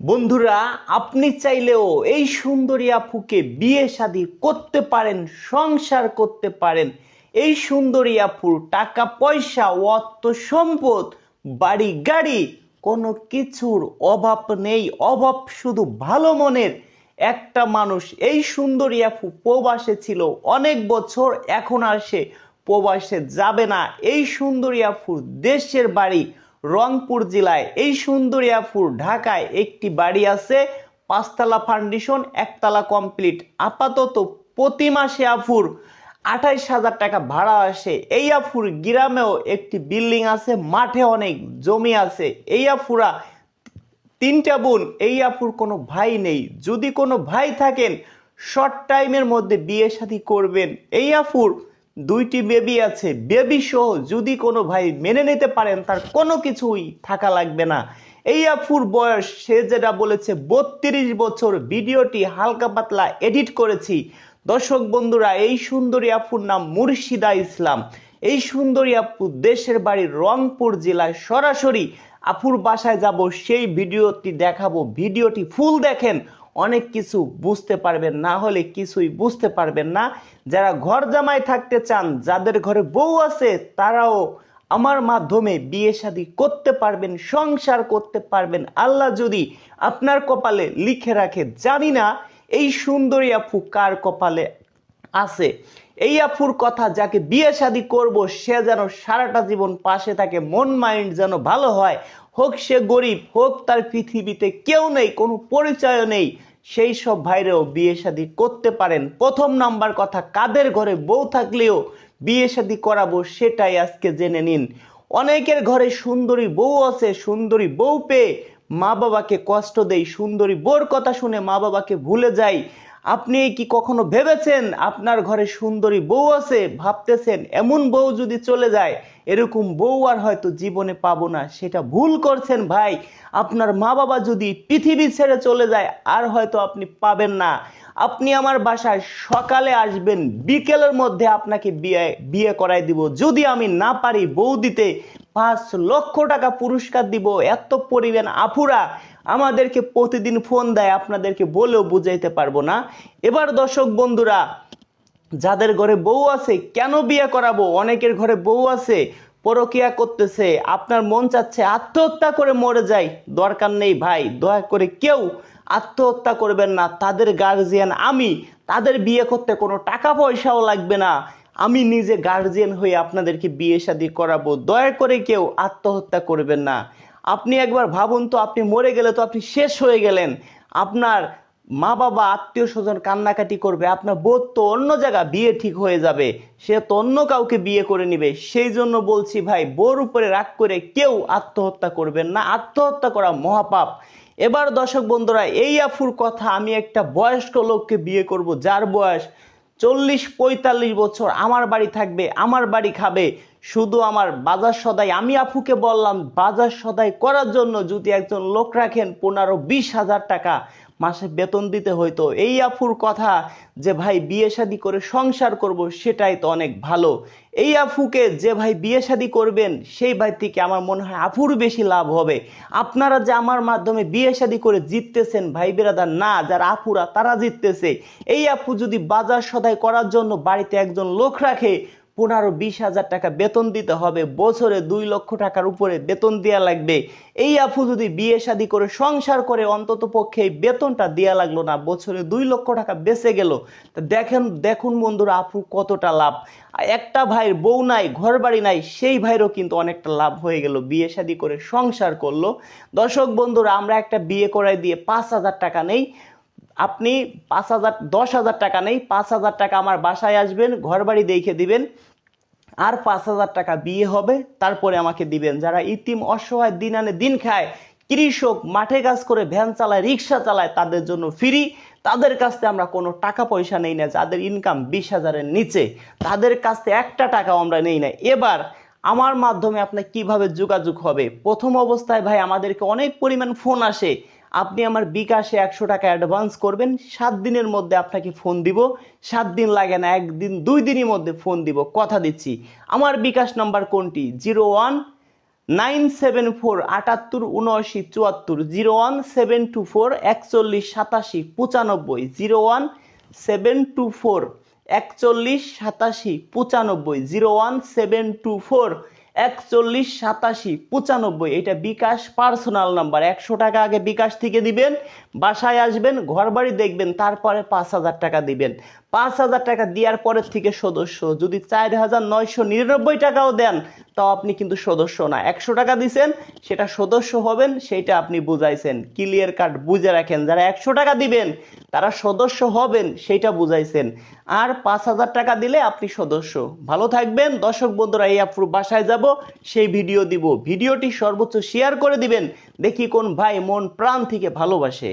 বন্ধুরা, আপনি চাইলেও এই সুন্দরী আপুকে বিয়ে শাদী করতে পারেন, সংসার করতে পারেন। এই সুন্দরী আপুর টাকা, পয়সা অর্থ সম্পদ, বাড়ি, গাড়ি, কোনো কিছুর অভাব নেই। অভাব শুধু ভালো মনের। একটা মানুষ এই সুন্দরী আপু প্রবাসে ছিল অনেক বছর, এখন আর সে প্রবাসে যাবে না। এই সুন্দরী আপুর দেশের বাড়ি রংপুর জেলায় এই সুন্দরী আপুর ঢাকায় একটি বাড়ি আছে। পাঁচতলা ফাউন্ডেশন একতলা কমপ্লিট আপাতত প্রতি মাসে আফুর আঠাইশ হাজার টাকা ভাড়া আসে। এই আফুর গ্রামেও একটি বিল্ডিং আছে, মাঠে অনেক জমি আছে। এই আফুরা তিনটা বোন, এই আফুর কোনো ভাই নেই। যদি কোনো ভাই থাকেন শর্ট টাইমের মধ্যে বিয়ে শাদী করবেন। এই আপুর দুইটি বেবি আছে। বেবি সহ যদি কোনো ভাই মেনে নিতে পারেন, তার কোনো কিছুই থাকা লাগবে না। এই আপুর বয়স, সে যেটা বলেছে, বত্রিশ বছর। ভিডিওটি হালকা পাতলা এডিট করেছি। দর্শক বন্ধুরা, এই সুন্দরী আফুর নাম মুর্শিদা ইসলাম। এই সুন্দরী আপু দেশের বাড়ি রংপুর জেলায়। সরাসরি আপুর বাসায় যাব, সেই ভিডিওটি দেখাবো। ভিডিওটি ফুল দেখেন। অনেক কিছু বুঝতে পারবেন, না হলে কিছুই বুঝতে পারবেন না। যারা ঘর জামাই থাকতে চান, যাদের ঘরে বউ আছে, তারাও আমার মাধ্যমে বিয়ে শাদী করতে পারবেন, সংসার করতে পারবেন। আল্লাহ যদি আপনার কপালে লিখে রাখে, জানি না এই সুন্দরী আপু কার কপালে আছে। এই আফুর কথা, যাকে বিয়ে শাদী করব, সে যেন সারাটা জীবন পাশে থাকে মন মাইন্ড যেন ভালো হয় হোক সে গরিব, হোক তার পৃথিবীতে কেউ নেই, কোনো পরিচয় নেই, সেই সব ভাইরেও বিয়ে শাদী করতে পারেন। প্রথম নাম্বার কথা, কাদের ঘরে বউ থাকলেও বিয়ে শাদী করাবো সেটাই আজকে জেনে নিন। অনেকের ঘরে সুন্দরী বউ আছে, সুন্দরী বউ পেয়ে মা বাবাকে কষ্ট দেই, সুন্দরী বউর কথা শুনে মা বাবাকে ভুলে যাই। আপনি কি কখনো ভেবেছেন আপনার ঘরে সুন্দরী বউ আছে? ভাবতেছেন এমন বউ যদি চলে যায়, এরকম বউ আর হয়তো জীবনে পাবো না, সেটা ভুল করছেন ভাই। আপনার মা বাবা যদি পৃথিবী ছেড়ে চলে যায়, আর হয়তো আপনি পাবেন না। আপনি আমার বাসায় সকালে আসবেন, বিকেলের মধ্যে আপনাকে বিয়ে বিয়ে করাই দিব। যদি আমি না পারি বউ দিতে, পাঁচ লক্ষ টাকা পুরস্কার দিব। এত পরিবেন আফুরা। আমাদেরকে প্রতিদিন ফোন দেয়, আপনাদেরকে বলেও বুঝাইতে পারব না। এবার দর্শক বন্ধুরা, যাদের ঘরে বউ আছে, কেন বিয়ে করাবো? অনেকের ঘরে বউ আছে, পরকিয়া করতেছে, আপনার মন চাচ্ছে আত্মহত্যা করে মরে যাই। দরকার নেই ভাই, দয়া করে কেউ আত্মহত্যা করবেন না। তাদের গার্জিয়ান আমি, তাদের বিয়ে করতে কোনো টাকা পয়সাও লাগবে না। আমি নিজে গার্জিয়ান হয়ে আপনাদেরকে বিয়ে শাদী করাবো। দয়া করে কেউ আত্মহত্যা করবেন না। আপনি একবার ভাবুন তো, আপনি মরে গেলে তো আপনি শেষ হয়ে গেলেন। আপনার মা বাবা, আত্মীয় স্বজন কান্নাকাটি করবে, আপনার বোধ তো অন্য জায়গা বিয়ে ঠিক হয়ে যাবে। সে তো অন্য কাউকে বিয়ে করে নিবে। সেই জন্য বলছি ভাই, বোর উপরে রাগ করে কেউ আত্মহত্যা করবেন না। আত্মহত্যা করা মহাপাপ। এবার দর্শক বন্ধুরা, এই আফুর কথা আমি একটা বয়স্ক লোককে বিয়ে করব, যার বয়স চল্লিশ, পঁয়তাল্লিশ বছর আমার বাড়ি থাকবে, আমার বাড়ি খাবে। শুধু আমার বাজার সদাই, আমি আফুকে বললাম, বাজার সদাই করার জন্য যদি একজন লোক রাখেন পনেরো, বিশ হাজার টাকা মাসে বেতন দিতে হইতো এই আফুর কথা যে ভাই বিয়ে শাদি করে সংসার করব, সেটাই তো অনেক ভালো। এই আফুকে যে ভাই বিয়ে শাদি করবেন, সেই ভাই থেকে আমার মনে হয় আফুর বেশি লাভ হবে। আপনারা যে আমার মাধ্যমে বিয়ে শাদি করে জিততেছেন, ভাই বেরাদার, না, যারা আফুরা তারা জিততেছে। এই আফু যদি বাজার সদাই করার জন্য বাড়িতে একজন লোক রাখে পনেরো বিশ হাজার টাকা বেতন দিতে হবে। বছরে দুই লক্ষ টাকার উপরে বেতন দেওয়া লাগবে। এই আফু যদি বিয়ে শাদি করে সংসার করে, অন্তত পক্ষে এই বেতনটা দেওয়া লাগল না। বছরে দুই লক্ষ টাকা বেঁচে গেল। তা দেখেন, দেখুন বন্ধুরা আফু কতটা লাভ। একটা ভাইয়ের বউ নাই ঘর বাড়ি নাই, সেই ভাইয়েরও কিন্তু অনেকটা লাভ হয়ে গেল। বিয়ে শাদি করে সংসার করল। দর্শক বন্ধুরা, আমরা একটা বিয়ে করাই দিয়ে পাঁচ হাজার টাকা নেই। আপনি পাঁচ হাজার, দশ হাজার টাকা নেই, পাঁচ হাজার টাকা আমার বাসায় আসবেন ঘর বাড়ি দেখে দিবেন, আর পাঁচ হাজার টাকা বিয়ে হবে, তারপরে আমাকে দিবেন। যারা ইতিম, অসহায়, দিন আনে দিন খায়, কৃষক, মাঠে কাজ করে, ভ্যান চালায়, রিক্সা চালায়, তাদের জন্য ফ্রি। তাদের কাছ থেকে আমরা কোনো টাকা পয়সা নেই না, যাদের ইনকাম বিশ হাজারের নিচে। তাদের কাছ থেকে একটা টাকাও আমরা নেই না। এবার আমার মাধ্যমে আপনার কীভাবে যোগাযোগ হবে? প্রথম অবস্থায় ভাই, আমাদেরকে অনেক পরিমাণ ফোন আসে। আপনি আমার বিকাশে একশো টাকা অ্যাডভান্স করবেন, সাত দিনের মধ্যে আপনাকে ফোন দিব, সাত দিন লাগে না, একদিন, দুই দিনের মধ্যে ফোন দিব, কথা দিচ্ছি। আমার বিকাশ নাম্বার কোনটি? Zero one nine seven four আটাত্তর উনআশি চুয়াত্তর, zero one seven two four একচল্লিশ সাতাশি পঁচানব্বই, zero one seven two four একচল্লিশ সাতাশি পঁচানব্বই, zero one seven two four একচল্লিশ সাতাশি, পঁচানব্বই। এটা বিকাশ পার্সোনাল নাম্বার। একশো টাকা আগে বিকাশ থেকে দিবেন, বাসায় আসবেন ঘর বাড়ি দেখবেন, তারপরে পাঁচ হাজার টাকা দিবেন। পাঁচ হাজার টাকা দেওয়ার পরের থেকে সদস্য। যদি চার হাজার নয়শো নিরানব্বই টাকাও দেন, তাও আপনি কিন্তু সদস্য না। একশো টাকা দিছেন, সেটা সদস্য হবেন সেইটা আপনি বুঝাইছেন। ক্লিয়ার কার্ড বুঝে রাখেন, যারা একশো টাকা দিবেন, তারা সদস্য হবেন সেইটা বুঝাইছেন। আর পাঁচ হাজার টাকা দিলে আপনি সদস্য। ভালো থাকবেন। দর্শক বন্ধুরা, এই আপুর বাসায় যাব, সেই ভিডিও দিব। ভিডিওটি সর্বোচ্চ শেয়ার করে দিবেন, দেখি কোন ভাই মন প্রাণ থেকে ভালোবাসে।